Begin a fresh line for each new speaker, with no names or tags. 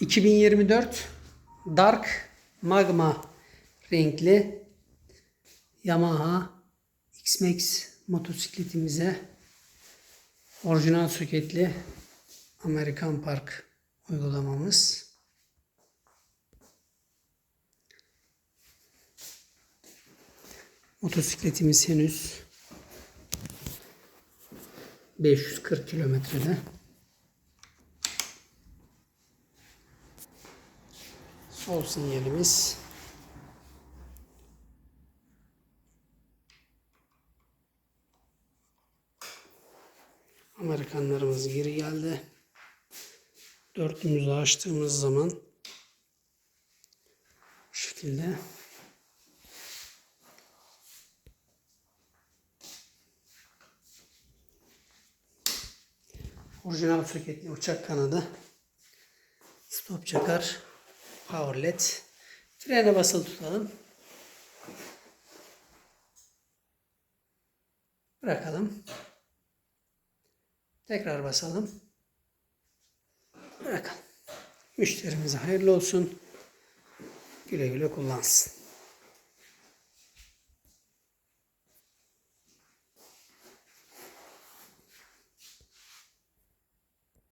2024 Dark Magma renkli Yamaha X-Max motosikletimize orijinal soketli Amerikan Park uygulamamız. Motosikletimiz henüz 540 kilometrede. Sol sinyalimiz. Amerikanlarımız geri geldi. Dörtlümüzü açtığımız zaman bu şekilde orijinal soketli uçak kanadı stop çakar power led frene basılı tutalım. Bırakalım. Tekrar basalım. Bırakalım. Müşterimize hayırlı olsun. Güle güle kullansın